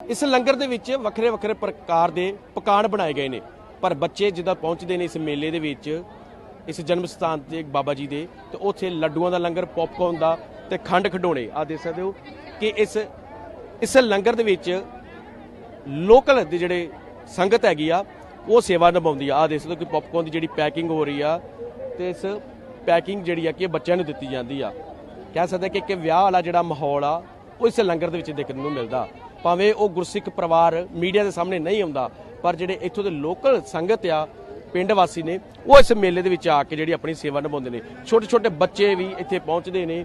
ਇਸ ਲੰਗਰ ਦੇ ਵਿੱਚ ਵੱਖਰੇ ਵੱਖਰੇ ਪ੍ਰਕਾਰ ਦੇ ਪਕਾਨ ਬਣਾਏ ਗਏ ਨੇ। ਪਰ ਬੱਚੇ ਜਿੱਦਾਂ ਪਹੁੰਚਦੇ ਨੇ ਇਸ ਮੇਲੇ ਦੇ ਵਿੱਚ, ਇਸ ਜਨਮ ਸਥਾਨ ਤੇ ਬਾਬਾ ਜੀ ਦੇ, ਤੇ ਉੱਥੇ ਲੱਡੂਆਂ ਦਾ ਲੰਗਰ ਪੌਪਕੌਰਨ ਦਾ ਤੇ ਖੰਡ ਖਡੋਣੇ। ਆ ਦੇਖ ਸਕਦੇ ਹੋ ਕਿ ਇਸ ਇਸ ਲੰਗਰ ਦੇ ਵਿੱਚ ਲੋਕਲ ਦੇ ਜਿਹੜੇ ਸੰਗਤ ਹੈਗੀ ਆ, ਉਹ ਸੇਵਾ ਨਿਭਾਉਂਦੀ ਆ। ਆ ਦੇਖ ਸਕਦੇ ਹੋ ਕਿ ਪੌਪਕੌਰਨ ਦੀ ਜਿਹੜੀ ਪੈਕਿੰਗ ਹੋ ਰਹੀ ਆ ਤੇ ਇਸ ਪੈਕਿੰਗ ਜਿਹੜੀ ਆ ਕਿ ਬੱਚਿਆਂ ਨੂੰ ਦਿੱਤੀ ਜਾਂਦੀ ਆ। ਕਹਿ ਸਕਦੇ ਕਿ ਇੱਕ ਵਿਆਹ ਵਾਲਾ ਜਿਹੜਾ ਮਾਹੌਲ ਆ ਉਹ ਇਸ ਲੰਗਰ ਦੇ ਵਿੱਚ ਦੇਖਣ ਨੂੰ ਮਿਲਦਾ। ਭਾਵੇਂ ਉਹ ਗੁਰਸਿੱਖ ਪਰਿਵਾਰ ਮੀਡੀਆ ਦੇ ਸਾਹਮਣੇ ਨਹੀਂ ਆਉਂਦਾ, ਪਰ ਜਿਹੜੇ ਇੱਥੋਂ ਦੇ ਲੋਕਲ ਸੰਗਤ ਆ, ਪਿੰਡ ਵਾਸੀ ਨੇ, ਉਹ ਇਸ ਮੇਲੇ ਦੇ ਵਿੱਚ ਆ ਕੇ ਜਿਹੜੀ ਆਪਣੀ ਸੇਵਾ ਨਿਭਾਉਂਦੇ ਨੇ। ਛੋਟੇ ਛੋਟੇ ਬੱਚੇ ਵੀ ਇੱਥੇ ਪਹੁੰਚਦੇ ਨੇ।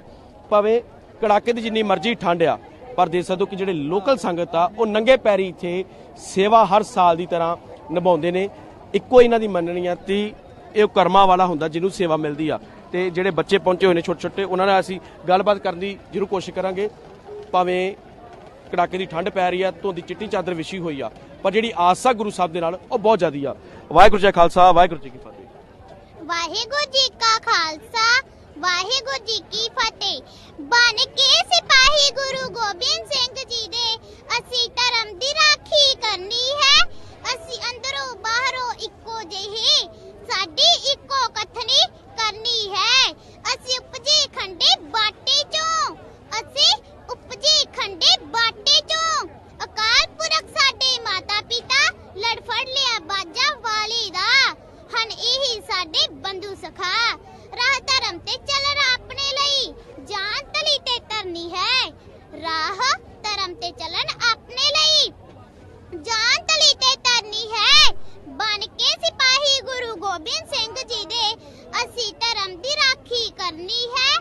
ਭਾਵੇਂ ਕੜਾਕੇ ਦੀ ਜਿੰਨੀ ਮਰਜ਼ੀ ਠੰਡ ਆ, ਪਰ ਦੇਖ ਸਕਦੇ ਹੋ ਕਿ ਜਿਹੜੇ ਲੋਕਲ ਸੰਗਤ ਆ, ਉਹ ਨੰਗੇ ਪੈਰੀ ਇੱਥੇ ਸੇਵਾ ਹਰ ਸਾਲ ਦੀ ਤਰ੍ਹਾਂ ਨਿਭਾਉਂਦੇ ਨੇ। ਇੱਕੋ ਇਹਨਾਂ ਦੀ ਮੰਨਣੀ ਆ ਤੀ, ਇਹ ਕਰਮਾ ਵਾਲਾ ਹੁੰਦਾ ਜਿਹਨੂੰ ਸੇਵਾ ਮਿਲਦੀ ਆ। ਤੇ ਜਿਹੜੇ ਬੱਚੇ ਪਹੁੰਚੇ ਹੋਏ ਨੇ ਛੋਟੇ ਛੋਟੇ ਉਹਨਾਂ ਨਾਲ ਅਸੀਂ ਗੱਲਬਾਤ ਕਰਨ ਦੀ ਜ਼ਰੂਰ ਕੋਸ਼ਿਸ਼ ਕਰਾਂਗੇ। ਭਾਵੇਂ ਕੜਾਕੇ ਦੀ ਠੰਡ ਪੈ ਰਹੀ ਆ, ਧੁੰਦ ਦੀ ਚਿੱਟੀ ਚਾਦਰ ਵਿਛੀ ਹੋਈ ਆ, ਪਰ ਜਿਹੜੀ ਆਸਾ ਗੁਰੂ ਸਾਹਿਬ ਦੇ ਨਾਲ, ਉਹ ਬਹੁਤ ਜ਼ਿਆਦੀ ਆ। ਵਾਹਿਗੁਰੂ ਜੀ ਕਾ ਖਾਲਸਾ, ਵਾਹਿਗੁਰੂ ਜੀ ਕੀ ਫਤਿਹ। ਵਾਹਿਗੁਰੂ ਜੀ ਕਾ ਖਾਲਸਾ, ਵਾਹਿਗੁਰੂ ਜੀ ਕੀ ਫਤਿਹ। ਬਨ ਕੇ ਸਿਪਾਹੀ ਗੁਰੂ ਗੋਬਿੰਦ ਸਿੰਘ ਜੀ ਦੇ ਅਸੀਂ ਧਰਮ ਦੀ ਰਾਖੀ ਕਰਨੀ ਹੈ ਅਸੀਂ ਅੰਦਰੋਂ ਬਾਹਰੋਂ ਇੱਕੋ ਜਿਹੇ ਸਾਡੀ ਇੱਕੋ ਕਥਨੀ ਕਰਨੀ ਹੈ ਅਸੀਂ ਉਪਜੇ ਖੰਡੇ ਬਾਟੇ ਚੋਂ ਅਸੀਂ ਉਪਜੇ ਖੰਡੇ ਬਾਟੇ ਚੋਂ ਅਕਾਲ ਪੁਰਖ ਸਾਡੇ ਮਾਤਾ ਪਿਤਾ ਲੜ ਫੜ ਲਿਆ ਬਾਜਾ ਵਾਲੀ ਦਾ ਹਨ ਇਹੀ ਸਾਡੇ ਬੰਧੂ ਸਖਾ ਰਾਹ ਧਰਮ ਤੇ ਚੱਲਣ ਆਪਣੇ ਲਈ ਜਾਨ ਤਲੀ ਤੇ ਤਰਨੀ ਹੈ ਰਾਹ ਧਰਮ ਤੇ ਚੱਲਣ ਆਪਣੇ ਲਈ। ਜਾਨ ਤਲੀ ਤੇ ਤਰਨੀ ਹੈ। ਬਨ ਕੇ ਸਿਪਾਹੀ ਗੁਰੂ ਗੋਬਿੰਦ ਸਿੰਘ ਜੀ ਦੇ ਅਸੀਂ ਧਰਮ ਦੀ ਰਾਖੀ ਕਰਨੀ ਹੈ।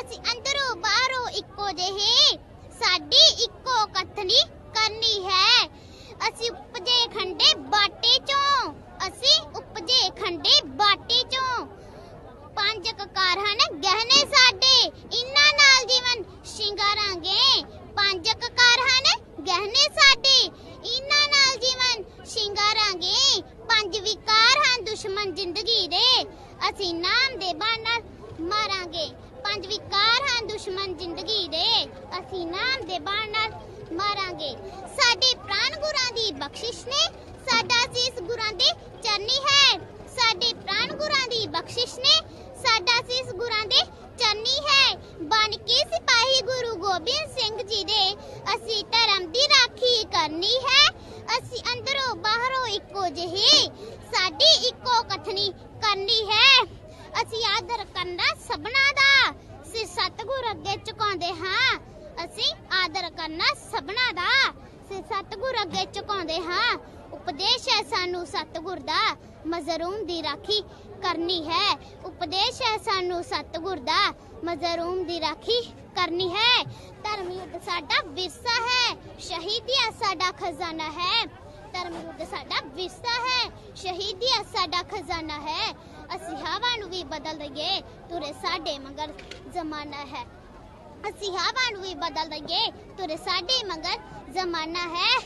ਅਸੀਂ ਅੰਦਰੋਂ ਬਾਹਰੋਂ ਇੱਕੋ ਜਿਹੇ, ਸਾਡੀ ਇੱਕੋ ਕਥਨੀ ਕਰਨੀ ਹੈ। ਅਸੀਂ ਉਪਜੇ ਖੰਡੇ ਬਾਟੇ ਚੋਂ, ਅਸੀਂ ਉਪਜੇ ਖੰਡੇ ਬਾਟੇ ਚੋਂ। ਪੰਜ ਕਕਾਰ ਹਨ ਗਹਿਣੇ ਸਾਡੇ। ਇਨ੍ਹਾਂ ਨਾਲ ਜੀਵਨ ਸ਼ਿੰਗਾਰਾਂਗੇ ਪੰਜ ਕਕਾਰ ਹਨ ਗਹਿਣੇ ਸਾਡੇ ਇਨ੍ਹਾਂ ਨਾਲ ਜੀਵਨ ਸ਼ਿੰਗਾਰਾਂਗੇ ਪੰਜ ਵਿਕਾਰ ਹਨ ਦੁਸ਼ਮਣ ਜ਼ਿੰਦਗੀ ਦੇ ਅਸੀਂ ਨਾਮ ਦੇ ਬਾਣ ਨਾਲ ਮਾਰਾਂਗੇ। ਪੰਜ ਵਿਕਾਰ ਹਨ ਦੁਸ਼ਮਣ ਜ਼ਿੰਦਗੀ ਦੇ। ਅਸੀਂ ਨਾਮ ਦੇ ਬਾਣ ਨਾਲ ਮਾਰਾਂਗੇ। ਸਾਡੇ ਪ੍ਰਾਨ ਗੁਰਾਂ ਦੀ ਬਖਸ਼ਿਸ਼ ਨੇ, ਸਾਡਾ ਸੀਸ ਗੁਰਾਂ ਦੇ ਚਰਨੀ ਹੈ। ਸਾਡੇ ਪ੍ਰਾਨ ਗੁਰਾਂ ਦੀ ਬਖਸ਼ਿਸ਼ ਨੇ, ਸਾਡਾ ਸੀਸ ਗੁਰਾਂ ਦੇ ਚਰਨੀ ਹੈ। ਬਨ ਕੇ ਸਿਪਾਹੀ ਗੁਰੂ ਗੋਬਿੰਦ ਸਿੰਘ ਜੀ ਦੇ, ਅਸੀਂ ਧਰਮ ਦੀ ਰਾਖੀ ਕਰਨੀ ਹੈ। ਅਸੀਂ ਅੰਦਰੋਂ ਬਾਹਰੋਂ ਇੱਕੋ ਜਿਹੇ ਸਾਡੀ ਇੱਕੋ ਕਥਨੀ ਕਰਨੀ ਹੈ। ਅਸੀਂ ਆਦਰ ਕਰਨਾ ਸਭਨਾ ਦਾ ਸਿਰ ਸਤਿਗੁਰ ਅੱਗੇ ਝੁਕਾਉਂਦੇ ਹਾਂ। ਅਸੀਂ ਆਦਰ ਕਰਨਾ ਸਭਨਾ ਦਾ ਸਿਰ ਸਤਿਗੁਰ ਅੱਗੇ ਝੁਕਾਉਂਦੇ ਹਾਂ। ਉਪਦੇਸ਼ ਹੈ ਸਾਨੂੰ ਸਤਿਗੁਰ ਦਾ। ਮਜ਼ਰੂਮ ਦੀ ਰਾਖੀ ਕਰਨੀ ਹੈ। ਉਪਦੇਸ਼ ਹੈ ਸਾਨੂੰ ਸਤਿਗੁਰ ਦਾ। ਮਜ਼ਰੂਮ ਦੀ ਰਾਖੀ ਕਰਨੀ ਹੈ। ਧਰਮ ਯੁੱਧ ਸਾਡਾ ਵਿਰਸਾ ਹੈ। ਸ਼ਹੀਦੀਆ ਸਾਡਾ ਖਜ਼ਾਨਾ ਹੈ। ਧਰਮ ਯੁੱਧ ਸਾਡਾ ਵਿਰਸਾ ਹੈ। ਸ਼ਹੀਦੀਆ ਸਾਡਾ ਖਜ਼ਾਨਾ ਹੈ। ਅਸੀਂ ਹਵਾ ਨੂੰ ਵੀ ਬਦਲ ਦਈਏ। ਤੁਰੇ ਸਾਡੇ ਮਗਰ ਜ਼ਮਾਨਾ ਹੈ। ਅਸੀਂ ਹਵਾ ਨੂੰ ਵੀ ਬਦਲ ਦਈਏ। ਤੁਰੇ ਸਾਡੇ ਮਗਰ ਜ਼ਮਾਨਾ ਹੈ।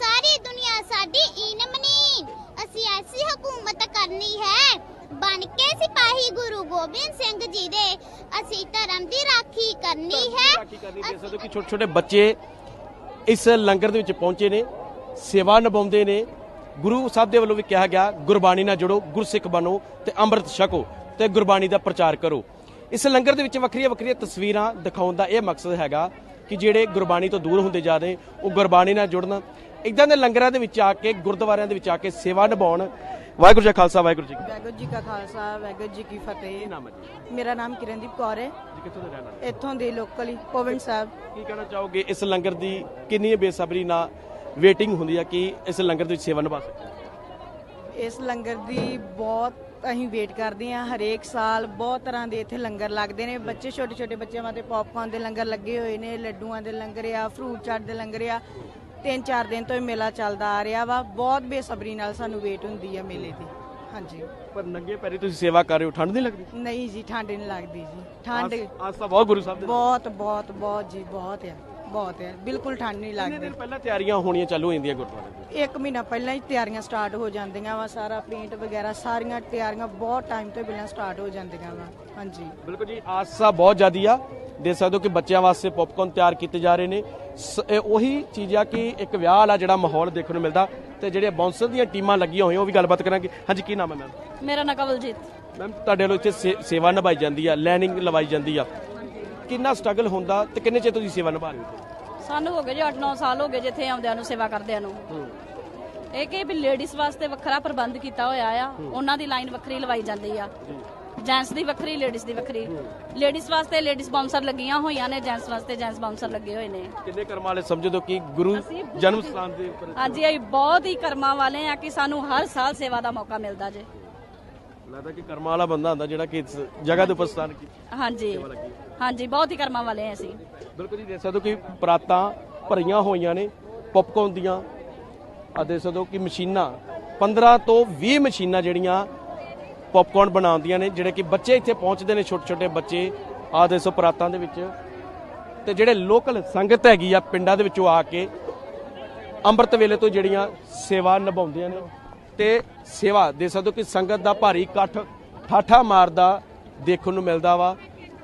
ਸਾਰੀ ਦੁਨੀਆ ਸਾਡੀ ਇਨਮਨੀ ਅਸੀਂ ਐਸੀ ਹਕੂਮਤ ਕਰਨੀ ਹੈ। ਬਨ ਕੇ ਸਿਪਾਹੀ ਗੁਰੂ ਗੋਬਿੰਦ ਸਿੰਘ ਜੀ ਦੇ ਅਸੀਂ ਧਰਮ ਦੀ ਰਾਖੀ ਕਰਨੀ ਹੈ। ਰਾਖੀ ਕਰਨੀ ਕਿ ਛੋਟੇ ਛੋਟੇ ਬੱਚੇ ਇਸ ਲੰਗਰ ਦੇ ਵਿੱਚ ਪਹੁੰਚੇ ਨੇ ਸੇਵਾ ਨਿਭਾਉਂਦੇ ਨੇ। ਗੁਰੂ ਸਾਹਿਬ ਦੇ ਵੱਲੋਂ ਵੀ ਕਿਹਾ ਗਿਆ ਗੁਰਬਾਣੀ ਨਾਲ ਜੁੜੋ ਗੁਰਸਿੱਖ ਬਣੋ ਤੇ ਅੰਮ੍ਰਿਤ ਛਕੋ ਤੇ ਗੁਰਬਾਣੀ ਦਾ ਪ੍ਰਚਾਰ ਕਰੋ। ਇਸ ਲੰਗਰ ਦੇ ਵਿੱਚ ਵੱਖਰੀਆਂ ਵੱਖਰੀਆਂ ਤਸਵੀਰਾਂ ਦਿਖਾਉਣ ਦਾ ਇਹ ਮਕਸਦ ਹੈਗਾ ਕਿ ਜਿਹੜੇ ਗੁਰਬਾਣੀ ਤੋਂ ਦੂਰ ਹੁੰਦੇ ਜਾ ਰਹੇ ਉਹ ਗੁਰਬਾਣੀ ਨਾਲ ਜੁੜਨ ਇਦਾਂ ਦੇ ਲੰਗਰਾਂ ਦੇ ਵਿੱਚ ਆ ਕੇ ਗੁਰਦੁਆਰਿਆਂ ਦੇ ਵਿੱਚ ਆ ਕੇ ਸੇਵਾ ਨਿਭਾਉਣ। ਵਾਹਿਗੁਰੂ ਜੀ ਕਾ ਖਾਲਸਾ ਵਾਹਿਗੁਰੂ ਜੀ ਕੀ। ਵਾਹਿਗੁਰੂ ਜੀ ਕਾ ਖਾਲਸਾ ਵਾਹਿਗੁਰੂ ਜੀ ਕੀ ਕੀ ਫਤਿਹ ਨਾਮ ਹੈ ਜੀ? ਮੇਰਾ ਨਾਮ ਕਿਰਨਦੀਪ ਕੌਰ ਹੈ। ਜੀ ਕਿੱਥੋਂ ਦੇ ਰਹਿਣ ਵਾਲੇ? ਇੱਥੋਂ ਦੇ ਲੋਕਲ ਹੀ ਪਵਨ ਸਾਹਿਬ। ਕੀ ਕਹਿਣਾ ਚਾਹੋਗੇ ਇਸ ਲੰਗਰ ਦੀ ਕਿੰਨੀ ਬੇਸਬਰੀ ਨਾਲ ਵੇਟਿੰਗ ਹੁੰਦੀ ਆ ਕਿ ਇਸ ਲੰਗਰ ਦੇ ਵਿੱਚ ਸੇਵਾ ਨਿਭਾ ਸਕੀਏ? ਇਸ ਲੰਗਰ ਦੀ ਬਹੁਤ ਅਸੀਂ ਵੇਟ ਕਰਦੇ ਹਾਂ ਹਰੇਕ ਸਾਲ ਬਹੁਤ ਤਰ੍ਹਾਂ ਦੇ ਇੱਥੇ ਲੰਗਰ ਲੱਗਦੇ ਨੇ। ਬੱਚੇ ਛੋਟੇ ਛੋਟੇ ਬੱਚਿਆਂ ਵਾਸਤੇ ਪੌਪਕਾਰਨ ਦੇ ਲੰਗਰ ਲੱਗੇ ਹੋਏ ਨੇ ਲੱਡੂਆਂ ਦੇ ਲੰਗਰ ਆ ਫਰੂਟ ਚਾਟ ਦੇ ਲੰਗਰ ਆ। ਤਿੰਨ ਚਾਰ ਦਿਨ ਤੋਂ ਇਹ ਮੇਲਾ ਚੱਲਦਾ ਆ ਰਿਹਾ ਵਾ। ਬਹੁਤ ਬੇਸਬਰੀ ਨਾਲ ਸਾਨੂੰ ਵੇਟ ਹੁੰਦੀ ਹੈ ਮੇਲੇ ਦੀ। ਹਾਂਜੀ। ਪਰ ਨੰਗੇ ਪੈਰੀ ਤੁਸੀਂ ਸੇਵਾ ਕਰ ਰਹੇ ਹੋ ਠੰਡ ਨਹੀਂ ਲੱਗਦੀ? ਨਹੀਂ ਜੀ ਠੰਡ ਨਹੀਂ ਲੱਗਦੀ ਜੀ। ਠੰਡ ਆਸ ਤਾਂ ਬਹੁਤ ਗੁਰੂ ਸਾਹਿਬ ਦੇ ਬਹੁਤ ਬਹੁਤ ਬਹੁਤ ਜੀ ਬਹੁਤ ਆ। ਬਹੁਤ ਆ ਬਿਲਕੁਲ ਠੰਡ ਨਹੀਂ ਕਿੰਨੇ ਲੱਗਦੀ। ਦਿਨ ਪਹਿਲਾਂ ਤਿਆਰੀਆਂ ਹੋਣੀਆਂ ਚਾਲੂ ਹੋ ਜਾਂਦੀਆਂ ਗੁਰਦੁਆਰੇ ਦੀ ਇੱਕ ਮਹੀਨਾ ਪਹਿਲਾਂ ਹੀ ਤਿਆਰੀਆਂ ਸਟਾਰਟ ਹੋ ਜਾਂਦੀਆਂ ਵਾ ਸਾਰਾ ਪੇਂਟ ਵਗੈਰਾ ਸਾਰੀਆਂ ਤਿਆਰੀਆਂ ਬਹੁਤ ਟਾਈਮ ਤੋਂ ਪਹਿਲਾਂ ਸਟਾਰਟ ਹੋ ਜਾਂਦੀਆਂ ਵਾ ਹਾਂਜੀ। ਬਿਲਕੁਲ ਜੀ ਆਸ ਬਹੁਤ ਜ਼ਿਆਦੀ ਆ। ਦੇ ਸਕਦੇ ਹੋ ਕਿ ਬੱਚਿਆਂ ਵਾਸਤੇ ਪੌਪਕਾਰਨ ਤਿਆਰ ਕੀਤੇ ਜਾ ਰਹੇ ਨੇ। ਸ- ਇਹ ਉਹੀ ਚੀਜ਼ ਆ ਕਿ ਇੱਕ ਵਿਆਹ ਵਾਲਾ ਜਿਹੜਾ ਮਾਹੌਲ ਦੇਖਣ ਨੂੰ ਮਿਲਦਾ ਤੇ ਜਿਹੜੇ ਬਾਉਂਸਰ ਦੀਆਂ ਟੀਮਾਂ ਲੱਗੀਆਂ ਹੋਈਆਂ ਉਹ ਵੀ ਗੱਲਬਾਤ ਕਰਾਂਗੇ। ਹਾਂਜੀ ਕੀ ਨਾਮ ਹੈ ਮੈਮ ਮੇਰਾ ਨਾਂ ਕਵਲਜੀਤ। ਮੈਮ ਤੁਹਾਡੇ ਵੱਲੋਂ ਇੱਥੇ ਸੇ- ਸੇਵਾ ਨਿਭਾਈ ਜਾਂਦੀ ਆ ਲੈਨਿੰਗ ਲਵਾਈ ਜਾਂਦੀ ਆ। ਕਿੰਨਾ ਸਟਰਗਲ ਹੁੰਦਾ ਤੇ ਕਿੰਨੇ ਚਿਰ ਤੁਸੀਂ ਸੇਵਾ ਨਿਭਾ ਰਹੇ ਹੋ? ਸਾਨੂੰ ਹੋ ਗਏ ਜੀ 8-9 ਸਾਲ ਹੋ ਗਏ ਜਿੱਥੇ ਆਉਂਦਿਆਂ ਨੂੰ ਸੇਵਾ ਕਰਦਿਆਂ ਨੂੰ। ਇਹ ਕਿ ਵੀ ਲੇਡੀਜ਼ ਵਾਸਤੇ ਵੱਖਰਾ ਪ੍ਰਬੰਧ ਕੀਤਾ ਹੋਇਆ ਆ ਉਹਨਾਂ ਦੀ ਲਾਈਨ ਵੱਖਰੀ ਲਵਾਈ ਜਾਂਦੀ ਆ। ਜੈਂਟਸ ਦੀ ਵੱਖਰੀ ਲੇਡੀਜ਼ ਦੀ ਵੱਖਰੀ। ਲੇਡੀਜ਼ ਵਾਸਤੇ ਲੇਡੀਜ਼ ਬਾਉਂਸਰ ਲੱਗੀਆਂ ਹੋਈਆਂ ਨੇ ਜੈਂਟਸ ਵਾਸਤੇ ਜੈਂਟਸ ਬਾਉਂਸਰ ਲੱਗੇ ਹੋਏ ਨੇ। ਕਿੰਨੇ ਕਰਮਾਂ ਵਾਲੇ ਸਮਝੋ ਦੋ ਕਿ ਗੁਰੂ ਜਨਮ ਸਥਾਨ ਦੇ ਉੱਪਰ ਹਾਂਜੀ ਅਸੀਂ ਬਹੁਤ ਹੀ ਕਰਮਾਂ ਵਾਲੇ ਆ ਕਿ ਸਾਨੂੰ ਹਰ ਸਾਲ ਸੇਵਾ ਦਾ ਮੌਕਾ ਮਿਲਦਾ ਜੇ। ਲੱਗਦਾ ਕਿ ਕਰਮਾਂ ਵਾਲਾ ਬੰਦਾ ਹੁੰਦਾ ਜਿਹੜਾ ਕਿ ਇਸ ਜਗ੍ਹਾ ਦੇ ਉੱਪਰ ਸਥਾਨ ਕੀ ਹਾਂਜੀ। ਹਾਂਜੀ, ਬਹੁਤ ਹੀ ਕਰਮਾਂ ਵਾਲੇ ਆ ਅਸੀਂ। ਬਿਲਕੁਲ ਜੀ, ਦੇਖ ਸਕਦੇ ਹੋ ਕਿ ਪਰਾਤਾਂ ਭਰੀਆਂ ਹੋਈਆਂ ਨੇ ਪੌਪਕਾਰਨ ਦੀਆਂ। ਆ ਦੇਖ ਸਕਦੇ ਹੋ ਕਿ ਮਸ਼ੀਨਾਂ 15 ਤੋਂ 20 ਮਸ਼ੀਨਾਂ ਜਿਹੜੀਆਂ ਪੌਪਕਾਰਨ ਬਣਾਉਂਦੀਆਂ ਨੇ, ਜਿਹੜੇ ਕਿ ਬੱਚੇ ਇੱਥੇ ਪਹੁੰਚਦੇ ਨੇ ਛੋਟੇ ਛੋਟੇ ਬੱਚੇ ਆ ਦੇਖੋ ਪਰਾਤਾਂ ਦੇ ਵਿੱਚ। ਤੇ ਜਿਹੜੇ ਲੋਕਲ ਸੰਗਤ ਹੈਗੀ ਆ ਪਿੰਡਾਂ ਦੇ ਵਿੱਚੋਂ ਆ ਕੇ ਅੰਮ੍ਰਿਤ ਵੇਲੇ ਤੋਂ ਜਿਹੜੀਆਂ ਸੇਵਾ ਨਿਭਾਉਂਦੀਆਂ ਨੇ, ਤੇ ਸੇਵਾ ਦੇ ਸਕਦੇ ਹੋ ਕਿ ਸੰਗਤ ਦਾ ਭਾਰੀ ਇਕੱਠ ਠਾਠਾ ਮਾਰਦਾ ਦੇਖਣ ਨੂੰ ਮਿਲਦਾ ਵਾ।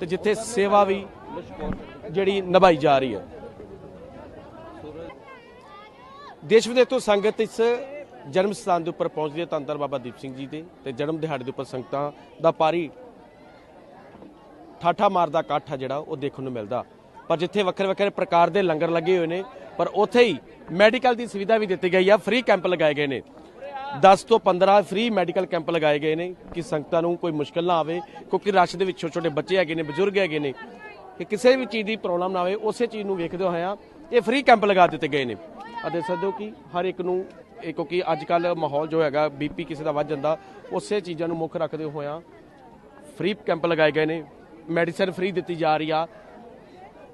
ਤੇ ਜਿੱਥੇ ਸੇਵਾ ਵੀ ਜਿਹੜੀ ਨਿਭਾਈ ਜਾ ਰਹੀ ਹੈ। ਦੇਸ਼ ਵਿਦੇਸ਼ ਤੋਂ ਸੰਗਤ ਇਸ ਜਨਮ ਸਥਾਨ ਦੇ ਉੱਪਰ ਪਹੁੰਚਦੀ ਹੈ ਤੰਤਰ ਬਾਬਾ ਦੀਪ ਸਿੰਘ ਜੀ ਦੇ ਤੇ ਜਨਮ ਦਿਹਾੜੇ ਦੇ ਉੱਪਰ ਸੰਗਤਾਂ ਦਾ ਭਾਰੀ ਠਾਠਾ ਮਾਰਦਾ ਇਕੱਠ ਆ ਜਿਹੜਾ ਉਹ ਦੇਖਣ ਨੂੰ ਮਿਲਦਾ। ਪਰ ਜਿੱਥੇ ਵੱਖਰੇ ਵੱਖਰੇ ਪ੍ਰਕਾਰ ਦੇ ਲੰਗਰ ਲੱਗੇ ਹੋਏ ਨੇ, ਪਰ ਉੱਥੇ ਹੀ ਮੈਡੀਕਲ ਦੀ ਸੁਵਿਧਾ ਵੀ ਦਿੱਤੀ ਗਈ ਆ, ਫ੍ਰੀ ਕੈਂਪ ਲਗਾਏ ਗਏ ਨੇ। 10 ਤੋਂ 15 ਫ੍ਰੀ ਮੈਡੀਕਲ ਕੈਂਪ ਲਗਾਏ ਗਏ ਨੇ ਕਿ ਸੰਗਤਾਂ ਨੂੰ ਕੋਈ ਮੁਸ਼ਕਲ ਨਾ ਆਵੇ, ਕਿਉਂਕਿ ਰਸ਼ ਦੇ ਵਿੱਚ ਛੋਟੇ ਛੋਟੇ ਬੱਚੇ ਹੈਗੇ ਨੇ, ਬਜ਼ੁਰਗ ਹੈਗੇ ਨੇ, ਕਿ ਕਿਸੇ ਵੀ ਚੀਜ਼ ਦੀ ਪ੍ਰੋਬਲਮ ਨਾ ਆਵੇ, ਉਸੇ ਚੀਜ਼ ਨੂੰ ਵੇਖਦੇ ਹੋਇਆ ਇਹ ਫ੍ਰੀ ਕੈਂਪ ਲਗਾ ਦਿੱਤੇ ਗਏ ਨੇ। ਆ ਦੇਖ ਸਕਦੇ ਹੋ ਕਿ ਹਰ ਇੱਕ ਨੂੰ, ਇਹ ਕਿਉਂਕਿ ਅੱਜ ਕੱਲ ਮਾਹੌਲ ਜੋ ਹੈਗਾ ਬੀਪੀ ਕਿਸੇ ਦਾ ਵੱਧ ਜਾਂਦਾ, ਉਸੇ ਚੀਜ਼ਾਂ ਨੂੰ ਮੁੱਖ ਰੱਖਦੇ ਹੋਇਆ ਫ੍ਰੀ ਕੈਂਪ ਲਗਾਏ ਗਏ ਨੇ ਮੈਡੀਸਨ ਫ੍ਰੀ ਦਿੱਤੀ ਜਾ ਰਹੀ ਆ।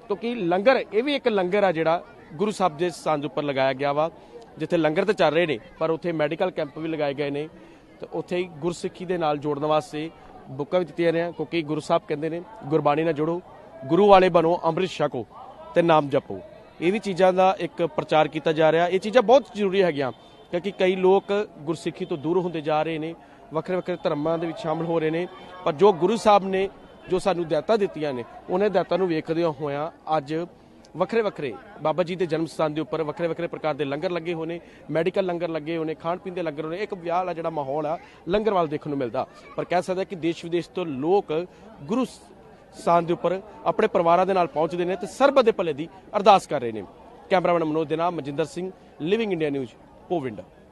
ਕਿਉਂਕਿ ਲੰਗਰ, ਇਹ ਵੀ ਇੱਕ ਲੰਗਰ ਆ ਜਿਹੜਾ ਗੁਰੂ ਸਾਹਿਬ ਦੇ ਸਾਂਝ ਉੱਪਰ ਲਗਾਇਆ ਗਿਆ ਵਾ। ਜਿੱਥੇ ਲੰਗਰ ਤਾਂ ਚੱਲ ਰਹੇ ਨੇ, ਪਰ ਉੱਥੇ ਮੈਡੀਕਲ ਕੈਂਪ ਵੀ ਲਗਾਏ ਗਏ ਨੇ। ਤੇ ਉੱਥੇ ਹੀ ਗੁਰਸਿੱਖੀ ਦੇ ਨਾਲ ਜੋੜਨ ਵਾਸਤੇ ਬੁੱਕਾਂ ਵੀ ਦਿੱਤੀਆਂ ਨੇ ਕਿਉਂਕਿ ਗੁਰੂ ਸਾਹਿਬ ਕਹਿੰਦੇ ਨੇ, ਗੁਰਬਾਣੀ ਨਾਲ ਜੁੜੋ, ਗੁਰੂ ਵਾਲੇ ਬਣੋ, ਅੰਮ੍ਰਿਤ ਛਕੋ ਤੇ ਨਾਮ ਜਪੋ। ਇਹ ਵੀ ਚੀਜ਼ਾਂ ਦਾ ਇੱਕ ਪ੍ਰਚਾਰ ਕੀਤਾ ਜਾ ਰਿਹਾ। ਇਹ ਚੀਜ਼ਾਂ ਬਹੁਤ ਜ਼ਰੂਰੀ ਹੈਗੀਆਂ, ਕਿਉਂਕਿ ਕਈ ਲੋਕ ਗੁਰਸਿੱਖੀ ਤੋਂ ਦੂਰ ਹੁੰਦੇ ਜਾ ਰਹੇ ਨੇ ਵੱਖਰੇ ਵੱਖਰੇ ਧਰਮਾਂ ਦੇ ਵਿੱਚ ਸ਼ਾਮਲ ਹੋ ਰਹੇ ਨੇ, ਪਰ ਜੋ ਗੁਰੂ ਸਾਹਿਬ ਨੇ, ਜੋ ਸਾਨੂੰ ਦਾਤਾਂ ਦਿੱਤੀਆਂ ਨੇ, ਉਹਨਾਂ ਦਾਤਾਂ ਨੂੰ ਵੇਖਦੇ ਹੋਇਆਂ ਅੱਜ ਵੱਖਰੇ ਵੱਖਰੇ, ਬਾਬਾ ਜੀ ਦੇ ਜਨਮ ਸਥਾਨ ਦੇ ਉੱਪਰ ਵੱਖਰੇ ਵੱਖਰੇ ਪ੍ਰਕਾਰ ਦੇ ਲੰਗਰ ਲੱਗੇ ਹੋਏ ਨੇ, ਮੈਡੀਕਲ ਲੰਗਰ ਲੱਗੇ ਹੋਏ ਨੇ, ਖਾਣ ਪੀਣ ਦੇ ਲੰਗਰ ਹੋਏ ਇੱਕ ਵਿਆਹ ਵਾਲਾ ਜਿਹੜਾ ਮਾਹੌਲ ਆ, ਲੰਗਰ ਵਾਲ ਦੇਖਣ ਨੂੰ ਮਿਲਦਾ। ਪਰ ਕਹਿ ਸਕਦਾ ਕਿ ਦੇਸ਼ ਵਿਦੇਸ਼ ਤੋਂ ਲੋਕ ਗੁਰੂ ਸਥਾਨ ਦੇ ਉੱਪਰ ਆਪਣੇ ਪਰਿਵਾਰਾਂ ਦੇ ਨਾਲ ਪਹੁੰਚਦੇ ਨੇ ਤੇ ਸਰਬਤ ਦੇ ਭਲੇ ਦੀ ਅਰਦਾਸ ਕਰ ਰਹੇ ਨੇ। ਕੈਮਰਾਮੈਨ ਮਨੋਜ ਦੇ ਨਾਲ Manjinder Singh living India news ਪੋਵਿੰਡਾ।